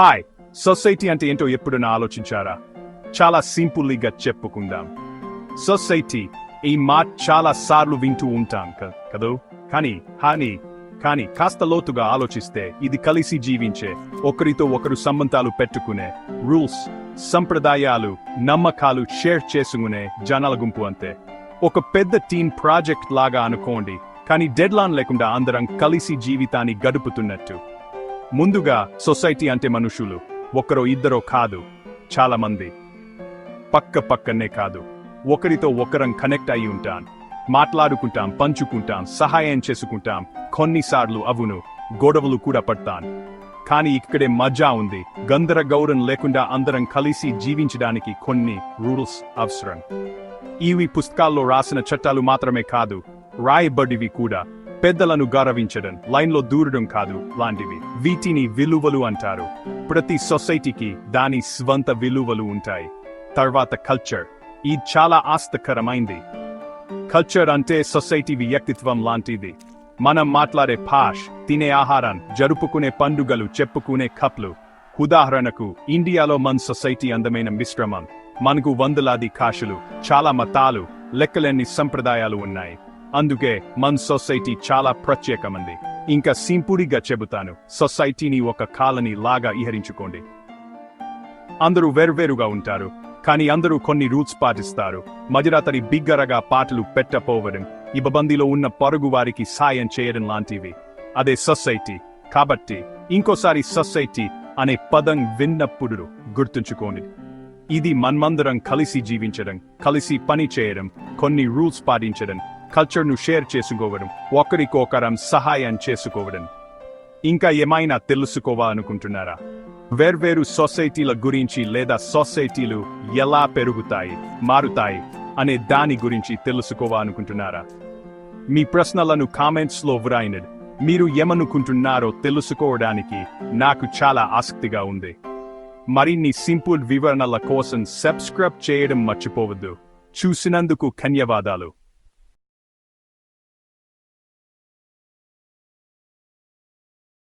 Hi society అంటే ఏంటో ఎప్పుడైనా ఆలోచించారా? చాలా సింపుల్గా చెప్పుకుందాం. సొసైటీ ఈ మాట చాలా సార్లు వింటూ ఉంటాం కదూ? కానీ హాని కానీ కాస్త లోతుగా ఆలోచిస్తే ఇది కలిసి జీవించే ఒకరితో ఒకరు సంబంధాలు పెట్టుకునే రూల్స్ సంప్రదాయాలు నమ్మకాలు షేర్ చేసుకునే జనాల గుంపు అంతే. ఒక పెద్ద టీం ప్రాజెక్ట్ లాగా అనుకోండి కానీ డెడ్లాన్ లేకుండా అందరం కలిసి జీవితాన్ని గడుపుతున్నట్టు. ముందుగా సొసైటీ అంటే మనుషులు. ఒకరో ఇద్దరో కాదు. చాలా మంది పక్క పక్కనే కాదు. ఒకరితో ఒకరం కనెక్ట్ అయి ఉంటాం. మాట్లాడుకుంటాం పంచుకుంటాం సహాయం చేసుకుంటాం. కొన్నిసార్లు అవును గొడవలు కూడా పడతాం. కానీ ఇక్కడే మజా ఉంది. గందరగౌరం లేకుండా అందరం కలిసి జీవించడానికి కొన్ని రూల్స్ అవసరం. ఇవి పుస్తకాల్లో రాసిన చట్టాలు మాత్రమే కాదు. రాయబడివి కూడా. పెద్దలను గౌరవించడం లైన్లో దూరడం కాదు లాంటివి. వీటిని విలువలు అంటారు. ప్రతి సొసైటీకి దాని స్వంత విలువలు ఉంటాయి. తర్వాత కల్చర్. ఇది చాలా ఆస్తకరమైంది. కల్చర్ అంటే సొసైటీ వ్యక్తిత్వం లాంటిది. మనం మాట్లాడే భాష తినే ఆహారం జరుపుకునే పండుగలు చెప్పుకునే కప్లు. ఉదాహరణకు ఇండియాలో మన సొసైటీ అందమైన మిశ్రమం. మనకు వందలాది కాషులు చాలా మతాలు లెక్కలేని సంప్రదాయాలు ఉన్నాయి. అందుకే మన సొసైటీ చాలా ప్రత్యేకమంది. ఇంకా సింపుడిగా చెబుతాను సొసైటీని ఒక కాలనీ లాగా ఇహరించుకోండి. అందరూ వేర్వేరుగా ఉంటారు కానీ అందరూ కొన్ని రూల్స్ పాటిస్తారు. మధ్యరాత్రి బిగ్గరగా పాటలు పెట్టపోవడం ఇబ్బందిలో ఉన్న పరుగు వారికి సాయం చేయడం లాంటివి. అదే సొసైటీ. కాబట్టి ఇంకోసారి సొసైటీ అనే పదం విన్నప్పుడు గుర్తుంచుకోండి. ఇది మన్మందరం కలిసి జీవించడం కలిసి పని చేయడం కొన్ని రూల్స్ పాటించడం కల్చర్ను షేర్ చేసుకోవడం ఒకరికొకరం సహాయం చేసుకోవడం. ఇంకా ఏమైనా తెలుసుకోవాలనుకుంటున్నారా వేర్వేరు సొసైటీల గురించి లేదా సొసైటీలు ఎలా పెరుగుతాయి మారుతాయి అనే దాని గురించి తెలుసుకోవాలనుకుంటున్నారా మీ ప్రశ్నలను కామెంట్స్లో వ్రాయినది మీరు ఏమనుకుంటున్నారో తెలుసుకోవడానికి నాకు చాలా ఆసక్తిగా ఉంది. మరిన్ని సింపుల్ వివరణల కోసం సబ్స్క్రైబ్ చేయడం మర్చిపోవద్దు. చూసినందుకు ధన్యవాదాలు.